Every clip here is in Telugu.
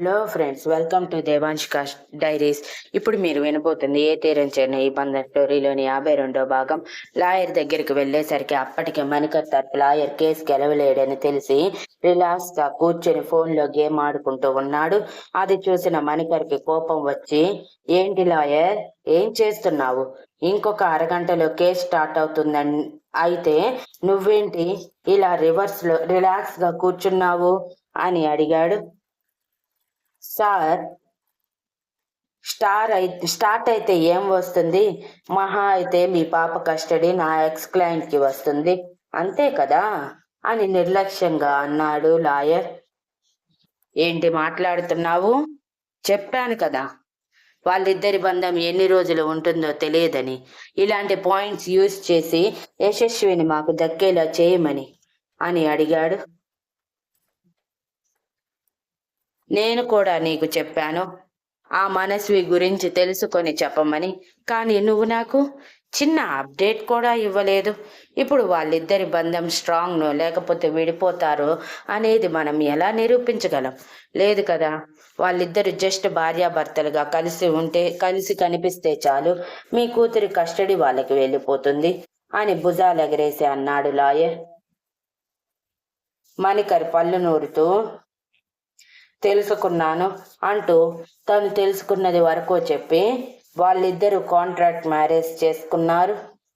Hello friends welcome to Devansh cast diaries. ఇప్పుడు మీరు వినబోతుంది ఏ తీరం చేరిన ఈ బంధ స్టోరీలోని యాభై రెండో భాగం. లాయర్ దగ్గరికి వెళ్ళేసరికి అప్పటికే మణికర్ తరపు లాయర్ కేసు గెలవలేడని తెలిసి రిలాక్స్గా కూర్చొని ఫోన్లో గేమ్ ఆడుకుంటూ ఉన్నాడు. అది చూసిన మణికర్కి కోపం వచ్చి ఏంటి లాయర్ ఏం చేస్తున్నావు? ఇంకొక అరగంటలో కేసు స్టార్ట్ అవుతుందని అయితే నువ్వేంటి ఇలా రివర్స్లో రిలాక్స్గా కూర్చున్నావు? అని అడిగాడు. సార్ స్టార్ అయితే స్టార్ట్ అయితే ఏం వస్తుంది? మహా అయితే మీ పాప కస్టడీ నా ఎక్స్ క్లయింట్కి వస్తుంది. అంతే కదా? అని నిర్లక్ష్యంగా అన్నాడు లాయర్. ఏంటి మాట్లాడుతున్నావు? చెప్పాను కదా. వాళ్ళిద్దరి బంధం ఎన్ని రోజులు ఉంటుందో తెలియదని. ఇలాంటి పాయింట్స్ యూజ్ చేసి యశస్విని మాకు దక్కేలా చేయమని అని అడిగాడు. నేను కూడా నీకు చెప్పాను. ఆ మనస్వి గురించి తెలుసుకొని చెప్పమని. కానీ నువ్వు నాకు చిన్న అప్డేట్ కూడా ఇవ్వలేదు. ఇప్పుడు వాళ్ళిద్దరి బంధం స్ట్రాంగ్ను లేకపోతే విడిపోతారో అనేది మనం ఎలా నిరూపించగలం? లేదు కదా. వాళ్ళిద్దరు జస్ట్ భార్యాభర్తలుగా కలిసి ఉంటే కలిసి కనిపిస్తే చాలు. మీ కూతురి కస్టడీ వాళ్ళకి వెళ్ళిపోతుంది అని భుజాలు ఎగరేసి అన్నాడు లాయర్. మణికర్ పళ్ళు నూరుతూ తెలుసుకున్నాను అంటూ తను తెలుసుకున్నది వరకు చెప్పి వాళ్ళిద్దరూ కాంట్రాక్ట్ మ్యారేజ్ చేసుకున్నారు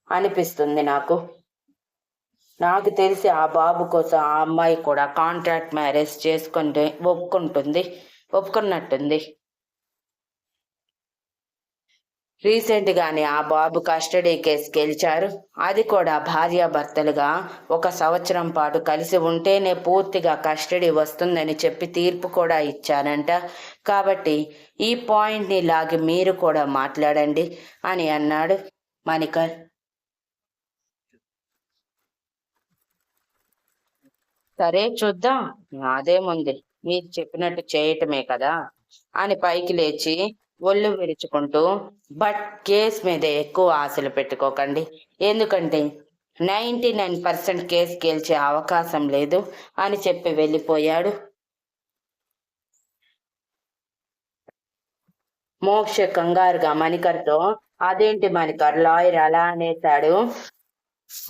అనిపిస్తుంది నాకు. నాకు తెలిసి ఆ బాబు కోసం ఆ అమ్మాయి కూడా కాంట్రాక్ట్ మ్యారేజ్ చేసుకుంటే ఒప్పుకుంటుంది ఒప్పుకున్నట్టుంది. రీసెంట్ గానే ఆ బాబు కస్టడీ కేసు గెలిచారు. అది కూడా భార్యాభర్తలుగా ఒక సంవత్సరం పాటు కలిసి ఉంటేనే పూర్తిగా కస్టడీ వస్తుందని చెప్పి తీర్పు కూడా ఇచ్చారంట. కాబట్టి ఈ పాయింట్ని లాగి మీరు కూడా మాట్లాడండి అని అన్నాడు మణికర్. సరే చూద్దాం. నాదేముంది మీరు చెప్పినట్టు చేయటమే కదా అని పైకి లేచి ఒళ్ళు విరుచుకుంటూ బట్ కేస్ మీద ఎక్కువ ఆశలు పెట్టుకోకండి. ఎందుకంటే నైంటీ నైన్ పర్సెంట్ కేసు గెలిచే అవకాశం లేదు అని చెప్పి వెళ్ళిపోయాడు. మోక్ష కంగారుగా మణికర్తో అదేంటి మణికర్ లాయర్ అలా అనేశాడు.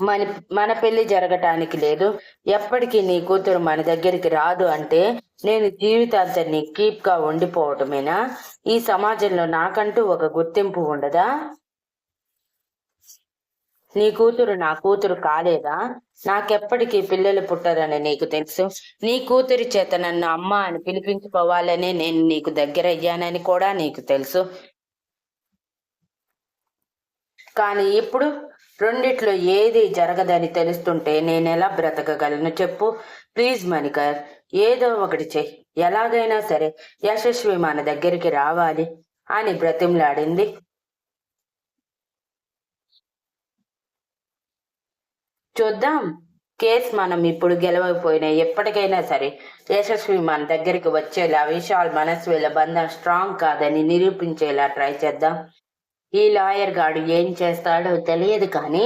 మన మన పెళ్ళి జరగటానికి లేదు. ఎప్పటికీ నీ కూతురు మన దగ్గరికి రాదు అంటే నేను జీవితాంతాన్ని కీప్గా ఉండిపోవటమేనా? ఈ సమాజంలో నాకంటూ ఒక గుర్తింపు ఉండదా? నీ కూతురు నా కూతురు కాలేదా? నాకెప్పటికీ పిల్లలు పుట్టరని నీకు తెలుసు. నీ కూతురి చేత నన్ను అమ్మ అని పిలిపించుకోవాలనే నేను నీకు దగ్గరయ్యానని కూడా నీకు తెలుసు. కానీ ఇప్పుడు రెండిట్లో ఏది జరగదని తెలుస్తుంటే నేను ఎలా బ్రతకగలను చెప్పు? ప్లీజ్ మణికర్ ఏదో ఒకటి చెయ్యి ఎలాగైనా సరే యశస్వి మన దగ్గరికి రావాలి అని బ్రతిమలాడింది. చూద్దాం. కేస్ మనం ఇప్పుడు గెలవకపోయినా ఎప్పటికైనా సరే యశస్వి మన దగ్గరికి వచ్చేలా విశాల్ మనస్విల బంధం స్ట్రాంగ్ కాదని నిరూపించేలా ట్రై చేద్దాం. ఈ లాయర్ గాడు ఏం చేస్తాడో తెలియదు కానీ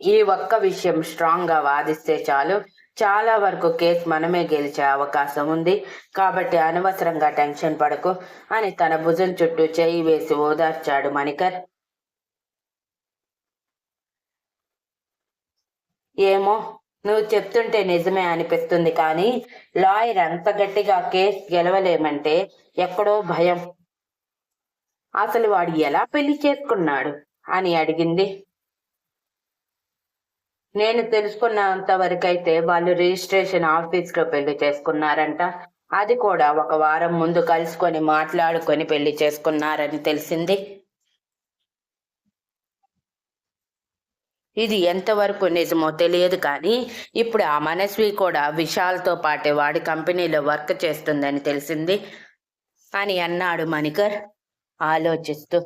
ఈ ఒక్క విషయం స్ట్రాంగ్గా వాదిస్తే చాలు. చాలా వరకు కేసు మనమే గెలిచే అవకాశం ఉంది. కాబట్టి అనవసరంగా టెన్షన్ పడకు అని తన భుజం చుట్టూ చేయి వేసి ఓదార్చాడు మణికర్. ఏమో నువ్వు చెప్తుంటే నిజమే అనిపిస్తుంది కానీ లాయర్ అంత గట్టిగా కేసు గెలవలేమంటే ఎక్కడో భయం. అసలు వాడు ఎలా పెళ్ళి చేసుకున్నాడు? అని అడిగింది. నేను తెలుసుకున్నంత వరకైతే వాళ్ళు రిజిస్ట్రేషన్ ఆఫీస్లో పెళ్ళి చేసుకున్నారంట. అది కూడా ఒక వారం ముందు కలుసుకొని మాట్లాడుకొని పెళ్ళి చేసుకున్నారని తెలిసింది. ఇది ఎంతవరకు నిజమో తెలియదు కానీ ఇప్పుడు ఆ మనస్వి కూడా విశాల్తో పాటే వాడి కంపెనీలో వర్క్ చేస్తుందని తెలిసింది. అని అన్నాడు మణికర్. ఆలోచిస్తూ.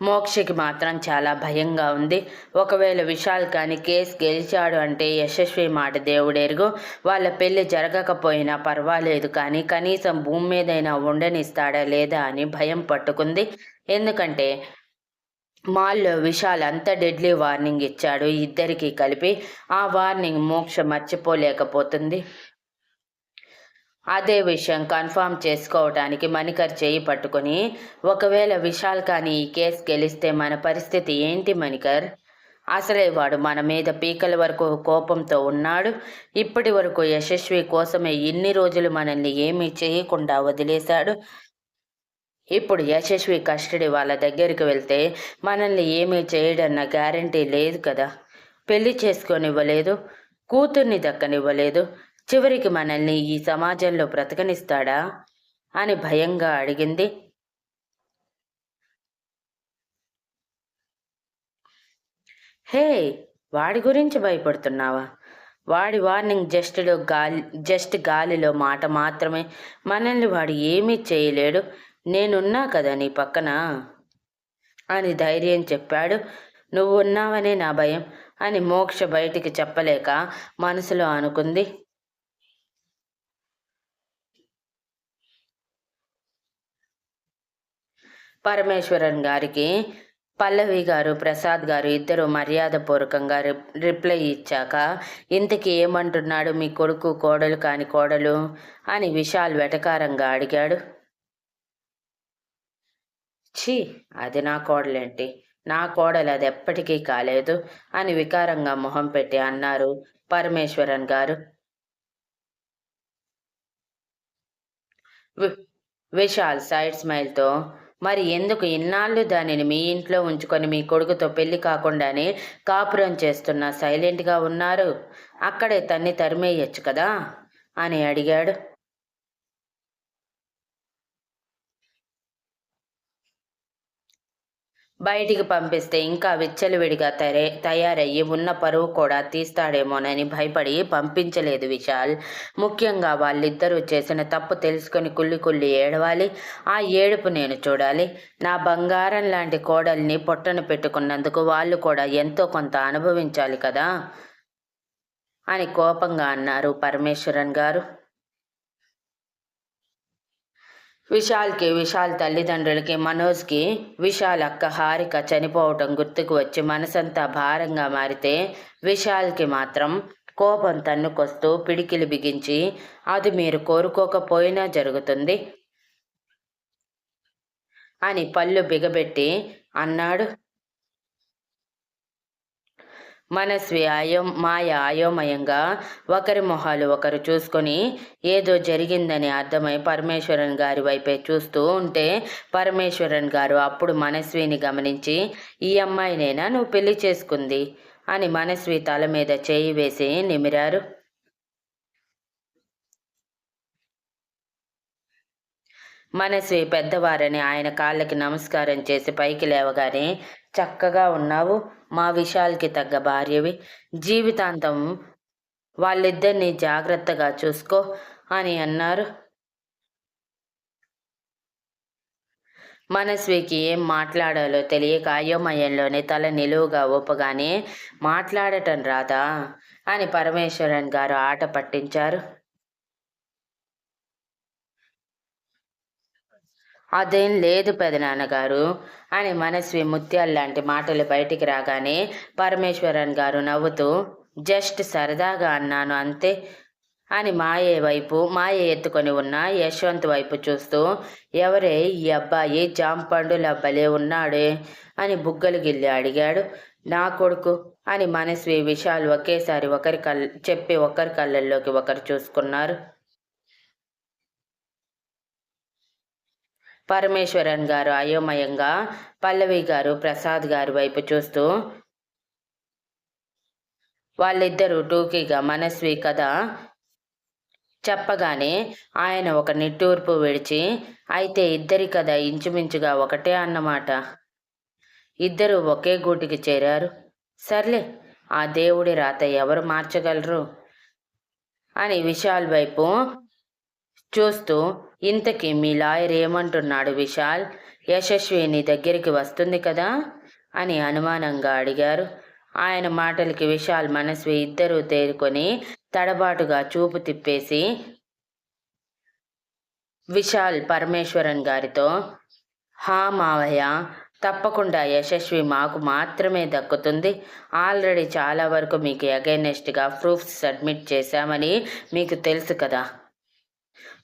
మోక్షకి మాత్రం చాలా భయంగా ఉంది. ఒకవేళ విశాల్ కానీ కేసు గెలిచాడు అంటే యశస్వి మాట దేవుడెరుగు. వాళ్ళ పెళ్ళి జరగకపోయినా పర్వాలేదు కానీ కనీసం భూమి మీదైనా ఉండనిస్తాడా లేదా అని భయం పట్టుకుంది. ఎందుకంటే మాల్లో విశాల్ అంత డెడ్లీ వార్నింగ్ ఇచ్చాడు ఇద్దరికీ కలిపి. ఆ వార్నింగ్ మోక్ష మర్చిపోలేకపోతుంది. అదే విషయం కన్ఫామ్ చేసుకోవటానికి మణికర్ చేయి పట్టుకొని ఒకవేళ విశాల్ కానీ ఈ కేసు గెలిస్తే మన పరిస్థితి ఏంటి మణికర్? అసలే వాడు మన మీద పీకల వరకు కోపంతో ఉన్నాడు. ఇప్పటి వరకు యశస్వి కోసమే ఇన్ని రోజులు మనల్ని ఏమీ చేయకుండా వదిలేశాడు. ఇప్పుడు యశస్వి కస్టడీ వాళ్ళ దగ్గరికి వెళ్తే మనల్ని ఏమీ చేయడన్న గ్యారంటీ లేదు కదా. పెళ్ళి చేసుకొనివ్వలేదు. కూతుర్ని దక్కనివ్వలేదు. చివరికి మనల్ని ఈ సమాజంలో బ్రతకనిస్తాడా? అని భయంగా అడిగింది. హే వాడి గురించి భయపడుతున్నావా? వాడి వార్నింగ్ జస్ట్లో గాలి జస్ట్ గాలిలో మాట మాత్రమే. మనల్ని వాడు ఏమీ చేయలేడు. నేనున్నా కదా నీ పక్కన? అని ధైర్యం చెప్పాడు. నువ్వు ఉన్నావనే నా భయం అని మోక్ష బయటికి చెప్పలేక మనసులో అనుకుంది. పరమేశ్వరన్ గారికి పల్లవి గారు ప్రసాద్ గారు ఇద్దరు మర్యాదపూర్వకంగా రిప్లై ఇచ్చాక ఇంతకీ ఏమంటున్నాడు మీ కొడుకు కోడలు కాని కోడలు? అని విశాల్ వెటకారంగా అడిగాడు. ఛీ అది నా కోడలేంటి? నా కోడలు అది ఎప్పటికీ కాలేదు అని వికారంగా మొహం పెట్టి అన్నారు పరమేశ్వరన్ గారు. విశాల్ సైడ్ స్మైల్తో మరి ఎందుకు ఇన్నాళ్ళు దానిని మీ ఇంట్లో ఉంచుకొని మీ కొడుకుతో పెళ్ళి కాకుండానే కాపురం చేస్తున్నా? సైలెంట్గా ఉన్నారు. అక్కడే తన్ని తరిమేయచ్చు కదా? అని అడిగాడు. బయటికి పంపిస్తే ఇంకా విచ్చలవిడిగా తరే తయారయ్యి ఉన్న పరువు కూడా తీస్తాడేమోనని భయపడి పంపించలేదు విశాల్. ముఖ్యంగా వాళ్ళిద్దరూ చేసిన తప్పు తెలుసుకొని కుళ్ళి కుళ్ళి ఏడవాలి. ఆ ఏడుపు నేను చూడాలి. నా బంగారం లాంటి కోడల్ని పొట్టను పెట్టుకున్నందుకు వాళ్ళు కూడా ఎంతో కొంత అనుభవించాలి కదా? అని కోపంగా అన్నారు పరమేశ్వరన్ గారు. విశాల్కి విశాల్ తల్లిదండ్రులకి మనోజ్కి విశాల్ అక్క హారిక చనిపోవటం గుర్తుకు వచ్చి మనసంతా భారంగా మారితే విశాల్కి మాత్రం కోపం తన్నుకొస్తూ పిడికిలి బిగించి అది మీరు కోరుకోకపోయినా జరుగుతుంది అని పళ్ళు బిగబెట్టి అన్నాడు మనస్వి అయో మాయ అయోమయంగా ఒకరి మొహాలు ఒకరు చూసుకొని ఏదో జరిగిందని అర్థమై పరమేశ్వరన్ గారి వైపే చూస్తూ ఉంటే పరమేశ్వరన్ గారు అప్పుడు మనస్విని గమనించి ఈ అమ్మాయినైనా నువ్వు పెళ్ళి చేసుకుంది? అని మనస్వి తల మీద చేయి వేసి నిమిరారు. మనస్వి పెద్దవారని ఆయన కాళ్ళకి నమస్కారం చేసి పైకి లేవగానే చక్కగా ఉన్నావు. మా విశాల్కి తగ్గ భార్యవి. జీవితాంతం వాళ్ళిద్దరిని జాగ్రత్తగా చూసుకో అని అన్నారు. మనస్వికి ఏం మాట్లాడాలో తెలియక అయోమయంలోనే తల నిలువుగా ఊపగానే మాట్లాడటం రాదా? అని పరమేశ్వరన్ గారు ఆట పట్టించారు. అదేం లేదు పెదనాన్నగారు అని మనస్వి ముత్యాలు లాంటి మాటలు బయటికి రాగానే పరమేశ్వరన్ గారు నవ్వుతూ జస్ట్ సరదాగా అన్నాను అంతే అని మాయే వైపు మాయ ఎత్తుకొని ఉన్న యశ్వంత్ వైపు చూస్తూ ఎవరే ఈ అబ్బాయి జాంపండుల భలే ఉన్నాడే అని బుగ్గలు గిల్లి అడిగాడు. నా కొడుకు అని మనస్వి విషయాలు ఒకేసారి ఒకరి కళ్ళ చెప్పి ఒకరి కళ్ళల్లోకి ఒకరు చూసుకున్నారు. పరమేశ్వరన్ గారు అయోమయంగా పల్లవి గారు ప్రసాద్ గారి వైపు చూస్తూ వాళ్ళిద్దరూ టూకీగా మనస్వి కథ చెప్పగానే ఆయన ఒక నిట్టూర్పు విడిచి అయితే ఇద్దరి కథ ఇంచుమించుగా ఒకటే అన్నమాట. ఇద్దరు ఒకే గూటికి చేరారు. సర్లే ఆ దేవుడి రాత ఎవరు మార్చగలరు? అని విశాల్ వైపు చూస్తూ ఇంతకీ మీ లాయర్ ఏమంటున్నాడు విశాల్? యశస్వి నీ దగ్గరికి వస్తుంది కదా? అని అనుమానంగా అడిగారు. ఆయన మాటలకి విశాల్ మనస్వి ఇద్దరూ తేరుకొని తడబాటుగా చూపు తిప్పేసి విశాల్ పరమేశ్వరన్ గారితో హా మావయ్య తప్పకుండా యశస్వి మాకు మాత్రమే దక్కుతుంది. ఆల్రెడీ చాలా వరకు మీకు అగైనెస్ట్గా ప్రూఫ్స్ సబ్మిట్ చేశామని మీకు తెలుసు కదా.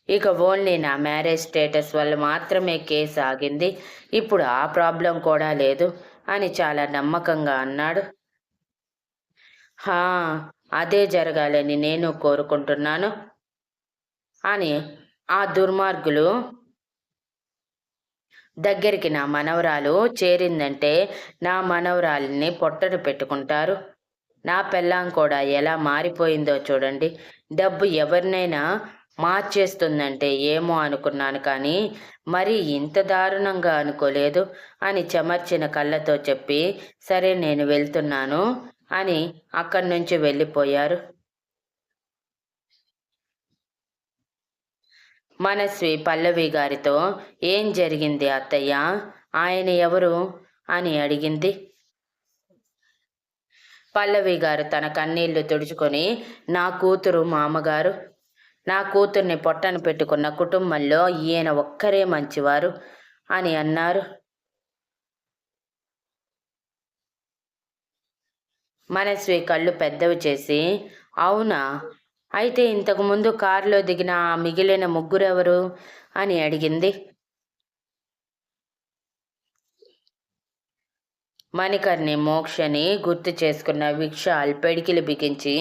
ఇక ఓన్లీ నా మ్యారేజ్ స్టేటస్ వల్ల మాత్రమే కేసు ఆగింది. ఇప్పుడు ఆ ప్రాబ్లం కూడా లేదు అని చాలా నమ్మకంగా అన్నాడు. హా అదే జరగాలని నేను కోరుకుంటున్నాను అని ఆ దుర్మార్గులు దగ్గరికి నా మనవరాలు చేరిందంటే నా మనవరాలిని పొట్టను పెట్టుకుంటారు. నా పెళ్ళాం కూడా ఎలా మారిపోయిందో చూడండి. డబ్బు ఎవరినైనా మార్చేస్తుందంటే ఏమో అనుకున్నాను కానీ మరి ఇంత దారుణంగా అనుకోలేదు అని చెమర్చిన కళ్ళతో చెప్పి సరే నేను వెళ్తున్నాను అని అక్కడి నుంచి వెళ్ళిపోయారు. మనస్వి పల్లవి గారితో ఏం జరిగింది అత్తయ్య? ఆయన ఎవరు? అని అడిగింది. పల్లవి గారు తన కన్నీళ్ళు తుడుచుకొని నా కూతురు మామగారు. నా కూతుర్ని పొట్టను పెట్టుకున్న కుటుంబంలో ఈయన ఒక్కరే మంచివారు అని అన్నారు. మనస్వి కళ్ళు పెద్దవి చేసి అవునా? అయితే ఇంతకుముందు కారులో దిగిన ఆ మిగిలిన ముగ్గురెవరు? అని అడిగింది. మణికర్ని మోక్షని గుర్తు చేసుకున్న విక్షాల్ పెడికిలు బిగించి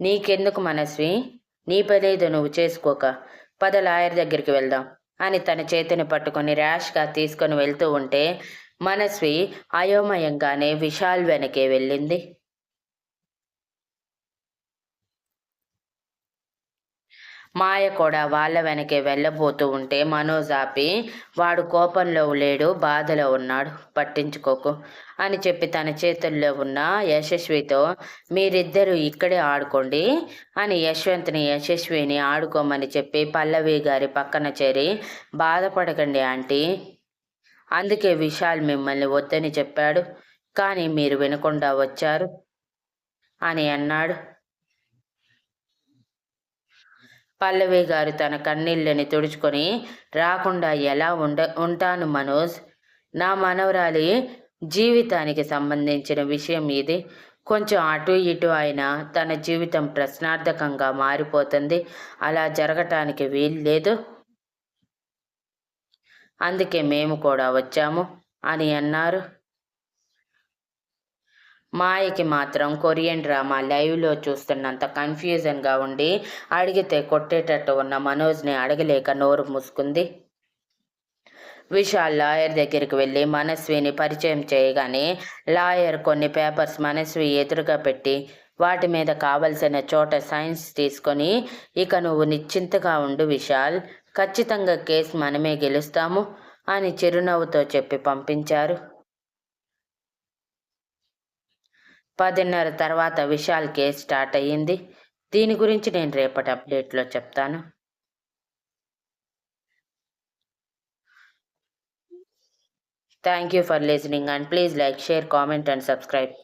నీకెందుకు మనస్వి? నీ పదేదో నువ్వు చేసుకోక. పద లాయర్ దగ్గరికి వెళ్దాం. అని తన చేతిని పట్టుకొని ర్యాష్గా తీసుకొని వెళ్తూ ఉంటే మనస్వి అయోమయంగానే విశాల్ వెనకే వెళ్ళింది. మాయ కూడా వాళ్ళ వెనకే వెళ్ళబోతూ ఉంటే మనోజ్ ఆపి వాడు కోపంలో లేడు బాధలో ఉన్నాడు పట్టించుకోకు అని చెప్పి తన చేతుల్లో ఉన్న యశస్వితో మీరిద్దరూ ఇక్కడే ఆడుకోండి అని యశ్వంత్ని యశస్విని ఆడుకోమని చెప్పి పల్లవి గారి పక్కన చేరి బాధపడకండి ఆంటీ. అందుకే విశాల్ మిమ్మల్ని వద్దని చెప్పాడు. కానీ మీరు వినకుండా వచ్చారు అని అన్నాడు. పల్లవి గారు తన కన్నీళ్ళని తుడుచుకొని రాకుండా ఎలా ఉండ ఉంటాను మనోజ్? నా మనవరాలి జీవితానికి సంబంధించిన విషయం ఇది. కొంచెం అటు ఇటు అయినా తన జీవితం ప్రశ్నార్థకంగా మారిపోతుంది. అలా జరగటానికి వీలు లేదు అందుకే మేము కూడా వచ్చాము అని అన్నారు. మాయకి మాత్రం కొరియన్ డ్రామా లైవ్లో చూస్తున్నంత కన్ఫ్యూజన్గా ఉండి అడిగితే కొట్టేటట్టు ఉన్న మనోజ్ని అడగలేక నోరు మూసుకుంది. విశాల్ లాయర్ దగ్గరికి వెళ్ళి మనస్విని పరిచయం చేయగానే లాయర్ కొన్ని పేపర్స్ మనస్వి ఎదురుగా పెట్టి వాటి మీద కావలసిన చోట సైన్స్ తీసుకొని ఇక నువ్వు నిశ్చింతగా ఉండు విశాల్ ఖచ్చితంగా కేసు మనమే గెలుస్తాము అని చిరునవ్వుతో చెప్పి పంపించారు. పదిన్నర తర్వాత విశాల్ కేసు స్టార్ట్ అయ్యింది. దీని గురించి నేను రేపటి అప్డేట్లో చెప్తాను. Thank you for listening and please like share comment and subscribe